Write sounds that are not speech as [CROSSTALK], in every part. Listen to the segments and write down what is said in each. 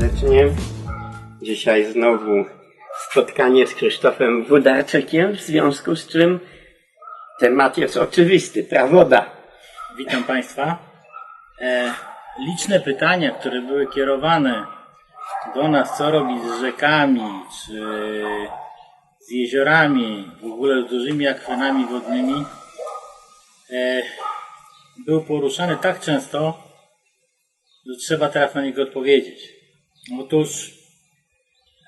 serdecznie. Dzisiaj znowu spotkanie z Krzysztofem Wudarczykiem, w związku z czym temat jest oczywisty, prawoda. Witam Państwa. E, liczne pytania, które były kierowane do nas, co robić z rzekami, czy z jeziorami, w ogóle z dużymi akwenami wodnymi, e, były poruszane tak często, że trzeba teraz na niego odpowiedzieć. Otóż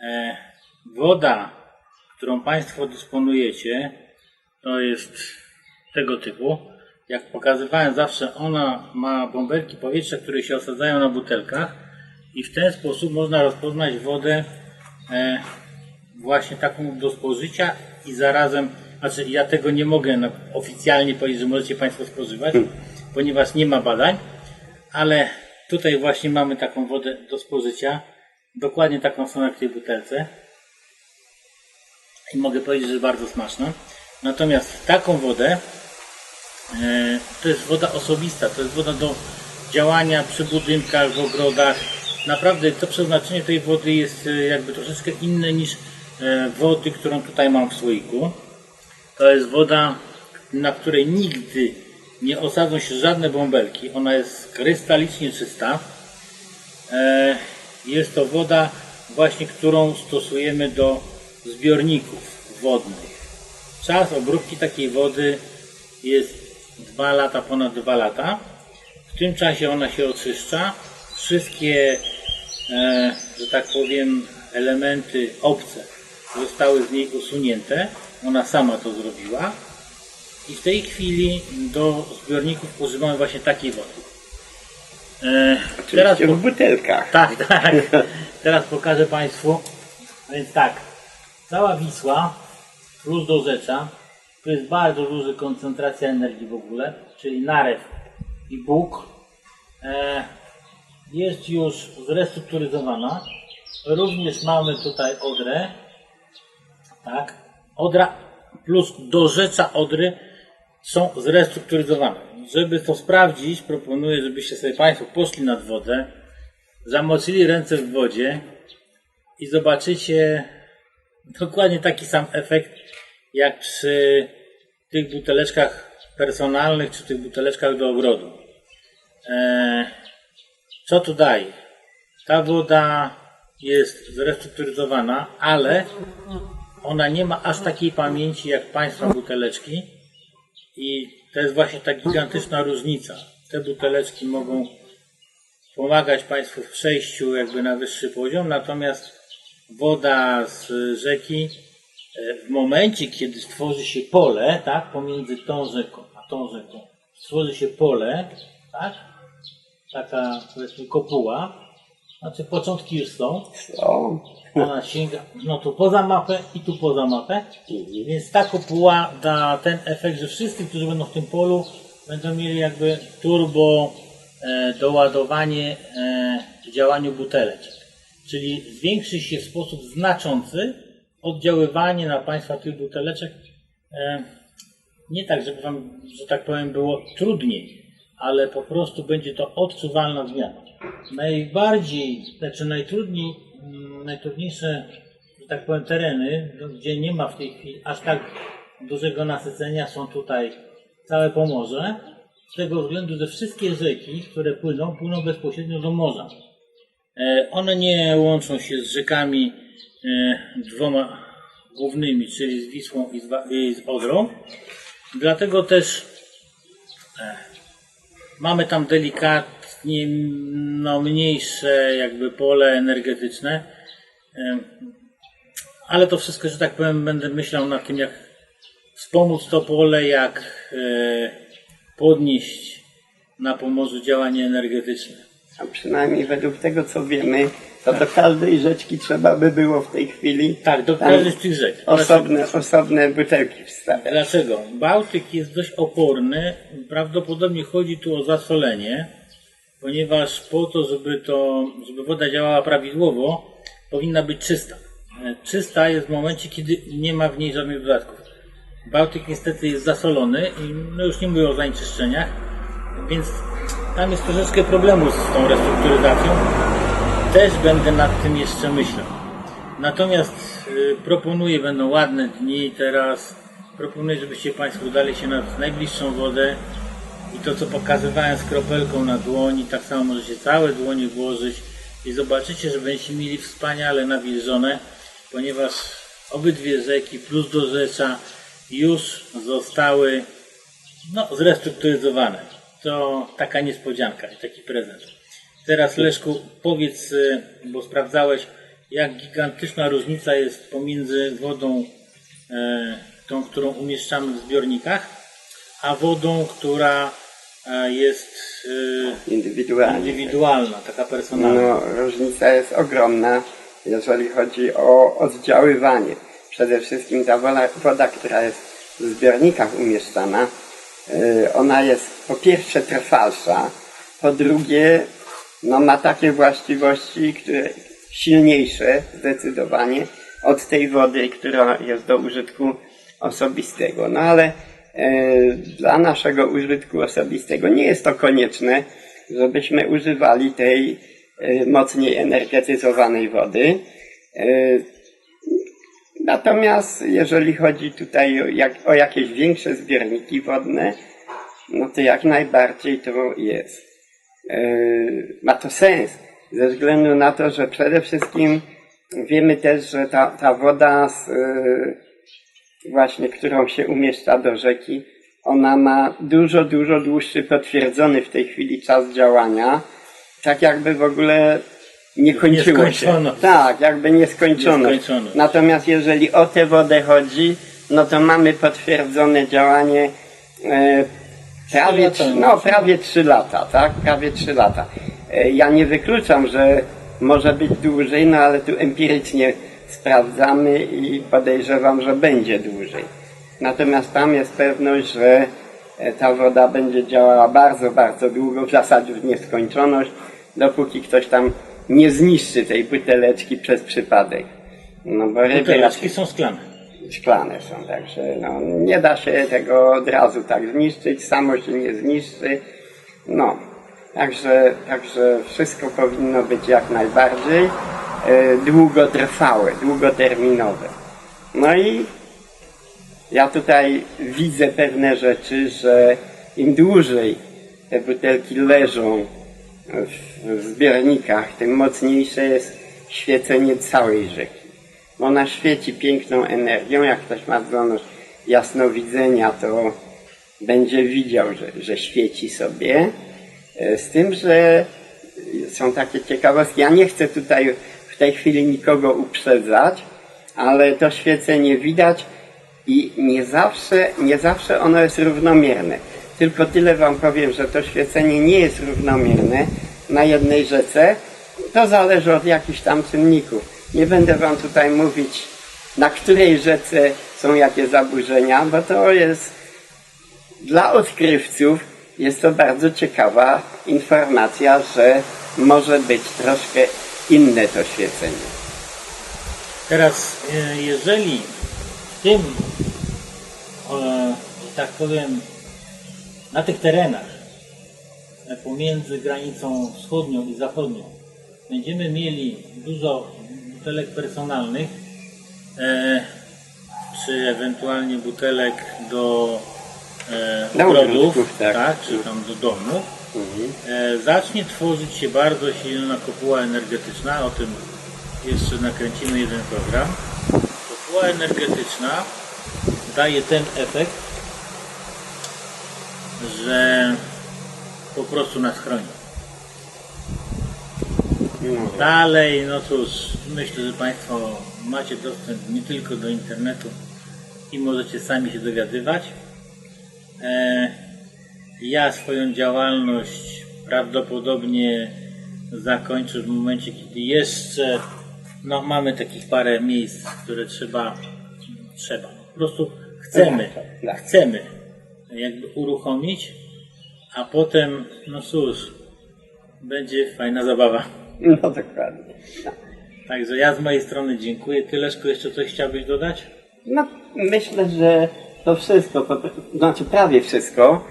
e, woda, którą Państwo dysponujecie, to jest tego typu. Jak pokazywałem zawsze, ona ma bąbelki powietrza, które się osadzają na butelkach i w ten sposób można rozpoznać wodę e, właśnie taką do spożycia i zarazem, znaczy ja tego nie mogę na- oficjalnie powiedzieć, że możecie Państwo spożywać, ponieważ nie ma badań, ale tutaj właśnie mamy taką wodę do spożycia, dokładnie taką samą jak w tej butelce i mogę powiedzieć, że bardzo smaczna. Natomiast taką wodę e, to jest woda osobista, to jest woda do działania przy budynkach, w ogrodach. Naprawdę to przeznaczenie tej wody jest e, jakby troszeczkę inne niż e, wody, którą tutaj mam w słoiku. To jest woda, na której nigdy nie osadzą się żadne bąbelki. Ona jest krystalicznie czysta. E, Jest to woda właśnie, którą stosujemy do zbiorników wodnych. Czas obróbki takiej wody jest 2 lata, ponad 2 lata. W tym czasie ona się oczyszcza. Wszystkie, e, że tak powiem, elementy obce zostały z niej usunięte. Ona sama to zrobiła. I w tej chwili do zbiorników używamy właśnie takiej wody. E, teraz po- w butelkach. tak, [LAUGHS] tak. Teraz pokażę Państwu. Więc tak, cała Wisła plus do rzecza, tu jest bardzo duża koncentracja energii w ogóle, czyli narew i Bóg e, jest już zrestrukturyzowana. Również mamy tutaj Odrę, tak, Odra plus do rzecza Odry są zrestrukturyzowane. Żeby to sprawdzić, proponuję, żebyście sobie Państwo poszli nad wodę, zamoczyli ręce w wodzie i zobaczycie dokładnie taki sam efekt, jak przy tych buteleczkach personalnych, czy tych buteleczkach do ogrodu. Eee, co tu daje? Ta woda jest zrestrukturyzowana, ale ona nie ma aż takiej pamięci jak Państwa buteleczki i to jest właśnie ta gigantyczna różnica. Te buteleczki mogą pomagać Państwu w przejściu jakby na wyższy poziom, natomiast woda z rzeki e, w momencie, kiedy stworzy się pole, tak, pomiędzy tą rzeką a tą rzeką, stworzy się pole, tak, taka powiedzmy kopuła, znaczy początki już są, O, ona sięga, no tu poza mapę i tu poza mapę, więc ta kopuła da ten efekt, że wszyscy, którzy będą w tym polu, będą mieli jakby turbo e, doładowanie e, w działaniu buteleczek. Czyli zwiększy się w sposób znaczący oddziaływanie na Państwa tych buteleczek. E, nie tak, żeby Wam, że tak powiem, było trudniej, ale po prostu będzie to odczuwalna zmiana. Najbardziej, znaczy najtrudniej, mm, najtrudniejsze, że tak powiem, tereny, no, gdzie nie ma w tej chwili aż tak dużego nasycenia, są tutaj całe Pomorze, z tego względu, że wszystkie rzeki, które płyną, płyną bezpośrednio do morza. E, One nie łączą się z rzekami e, dwoma głównymi, czyli z Wisłą i z, Odrą. Dlatego też e, mamy tam no, mniejsze jakby pole energetyczne. E, Ale to wszystko, że tak powiem, będę myślał nad tym, jak wspomóc to pole, jak e, podnieść na Pomorzu działanie energetyczne. A przynajmniej według tego, co wiemy, to do każdej rzeczki trzeba by było w tej chwili Tak, do tam każdej z tych rzeczy. osobne, osobne butelki wstawiać. Dlaczego? Bałtyk jest dość oporny. Prawdopodobnie chodzi tu o zasolenie, ponieważ po to, żeby to, żeby woda działała prawidłowo, powinna być czysta. E, Czysta jest w momencie, kiedy nie ma w niej żadnych dodatków. Bałtyk niestety jest zasolony i no już nie mówię o zanieczyszczeniach, więc tam jest troszeczkę problemu z tą restrukturyzacją. Też będę nad tym jeszcze myślał. Natomiast y, proponuję, będą ładne dni teraz. Proponuję, żebyście Państwo udali się na najbliższą wodę i to, co pokazywałem z kropelką na dłoni, tak samo możecie całe dłonie włożyć i zobaczycie, że będziecie mieli wspaniale nawilżone, ponieważ obydwie rzeki plus do rzecza już zostały no, zrestrukturyzowane. To taka niespodzianka, taki prezent. Teraz Leszku, powiedz, y, bo sprawdzałeś, jak gigantyczna różnica jest pomiędzy wodą, e, tą, którą umieszczamy w zbiornikach, a wodą, która jest e, Indywidualnie. indywidualna, taka personalna. No, różnica jest ogromna, jeżeli chodzi o oddziaływanie. Przede wszystkim ta woda, woda która jest w zbiornikach umieszczana, y, ona jest po pierwsze trwalsza, po drugie no, ma takie właściwości, które silniejsze zdecydowanie od tej wody, która jest do użytku osobistego. No ale dla naszego użytku osobistego nie jest to konieczne, żebyśmy używali tej e, mocniej energetyzowanej wody. E, Natomiast jeżeli chodzi tutaj o, jak, o jakieś większe zbiorniki wodne, no to jak najbardziej to jest. E, ma to sens, ze względu na to, że przede wszystkim wiemy też, że ta, ta woda, z, e, właśnie którą się umieszcza do rzeki, ona ma dużo, dużo dłuższy potwierdzony w tej chwili czas działania, tak jakby w ogóle nie kończyło Nieskończoność. się. Tak, jakby nieskończoność. Nieskończoność. Natomiast jeżeli o tę wodę chodzi, no to mamy potwierdzone działanie e, prawie, lata, trzy- no, prawie 3 lata, tak? Prawie 3 lata. E, Ja nie wykluczam, że może być dłużej, no ale tu empirycznie sprawdzamy i podejrzewam, że będzie dłużej. Natomiast tam jest pewność, że e, ta woda będzie działała bardzo, bardzo długo, w zasadzie w nieskończoność, dopóki ktoś tam nie zniszczy tej buteleczki przez przypadek. No bo Buteleczki są szklane. szklane są, także no, nie da się tego od razu tak zniszczyć, samo się nie zniszczy. No, także, także wszystko powinno być jak najbardziej długotrwałe, długoterminowe. No i ja tutaj widzę pewne rzeczy, że im dłużej te butelki leżą w, zbiornikach, tym mocniejsze jest świecenie całej rzeki. Ona świeci piękną energią, jak ktoś ma zdolność jasnowidzenia, to będzie widział, że, że świeci sobie. E, Z tym, że są takie ciekawostki. Ja nie chcę tutaj tej chwili nikogo uprzedzać, ale to świecenie widać i nie zawsze, nie zawsze ono jest równomierne. Tylko tyle Wam powiem, że to świecenie nie jest równomierne na jednej rzece. To zależy od jakichś tam czynników. Nie będę Wam tutaj mówić, na której rzece są jakie zaburzenia, bo to jest dla odkrywców jest to bardzo ciekawa informacja, że może być troszkę inne to świecenie. Teraz, e, jeżeli w tym, e, że tak powiem, na tych terenach e, pomiędzy granicą wschodnią i zachodnią będziemy mieli dużo butelek personalnych, czy ewentualnie butelek do e, ogrodów, tak. tak, czy tam do domu, e, zacznie tworzyć się bardzo silna kopuła energetyczna, o tym jeszcze nakręcimy jeden program. Kopuła energetyczna daje ten efekt, że po prostu nas chroni. No. Dalej, no cóż, myślę, że Państwo macie dostęp nie tylko do internetu i możecie sami się dowiadywać. E, ja swoją działalność prawdopodobnie zakończy w momencie, kiedy jeszcze no, mamy takich parę miejsc, które trzeba, trzeba, po prostu chcemy, Tak. chcemy jakby uruchomić, a potem, no cóż, będzie fajna zabawa. No dokładnie. Także ja z mojej strony dziękuję. Ty Leszku jeszcze coś chciałbyś dodać? No, myślę, że to wszystko, po- znaczy prawie wszystko,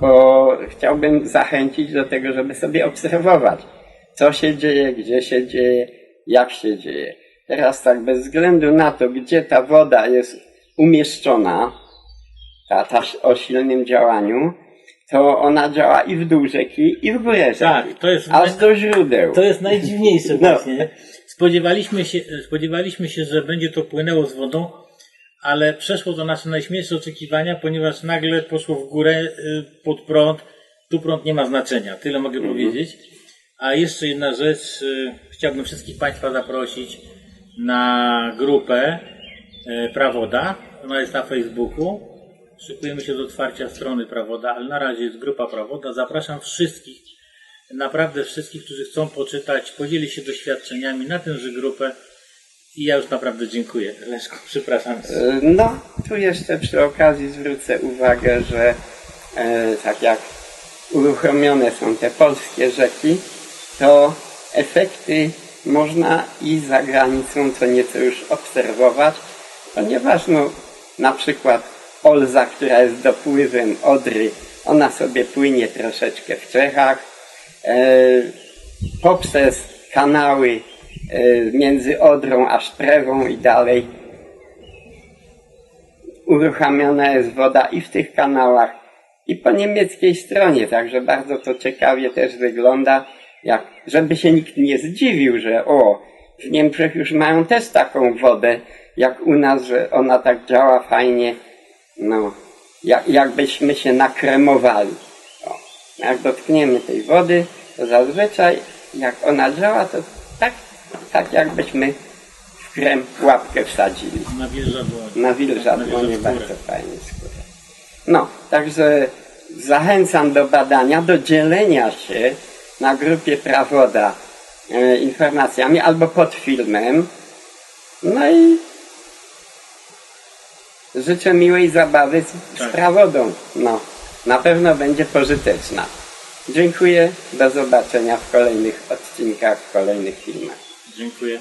bo chciałbym zachęcić do tego, żeby sobie obserwować, co się dzieje, gdzie się dzieje, jak się dzieje. Teraz tak, bez względu na to, gdzie ta woda jest umieszczona, ta, ta o silnym działaniu, to ona działa i w dół rzeki, i w górę rzeki. Tak, to jest- Aż do źródeł. To jest najdziwniejsze No. właśnie. nie? Spodziewaliśmy się, spodziewaliśmy się, że będzie to płynęło z wodą, ale przeszło to nasze najśmielsze oczekiwania, ponieważ nagle poszło w górę y, pod prąd. Tu prąd nie ma znaczenia, tyle mogę powiedzieć. A jeszcze jedna rzecz, y, chciałbym wszystkich Państwa zaprosić na grupę y, Prawoda. Ona jest na Facebooku. Szykujemy się do otwarcia strony Prawoda, ale na razie jest grupa Prawoda. Zapraszam wszystkich naprawdę wszystkich, którzy chcą poczytać, podzielić się doświadczeniami na tęże grupę i ja już naprawdę dziękuję. Leszku, [LAUGHS] przepraszam. E, No, tu jeszcze przy okazji zwrócę uwagę, że e, tak jak uruchomione są te polskie rzeki, to efekty można i za granicą co nieco już obserwować, ponieważ no, na przykład Olza, która jest dopływem Odry, ona sobie płynie troszeczkę w Czechach, e, poprzez kanały między Odrą a Szprewą i dalej uruchamiana jest woda i w tych kanałach, i po niemieckiej stronie, także bardzo to ciekawie też wygląda, jak, żeby się nikt nie zdziwił, że o, w Niemczech już mają też taką wodę, jak u nas, że ona tak działa fajnie, no, jak, jakbyśmy się nakremowali. O, jak dotkniemy tej wody, to zazwyczaj jak ona działa, to tak, tak jakbyśmy w krem łapkę wsadzili Na wilżadłonie wilżadskórę. bardzo fajnie skórę. No, także zachęcam do badania, do dzielenia się na grupie Prawoda e, informacjami albo pod filmem. No i życzę miłej zabawy z, Tak. z Prawodą. No, na pewno będzie pożyteczna. Dziękuję, do zobaczenia w kolejnych odcinkach, w kolejnych filmach. Dziękuję.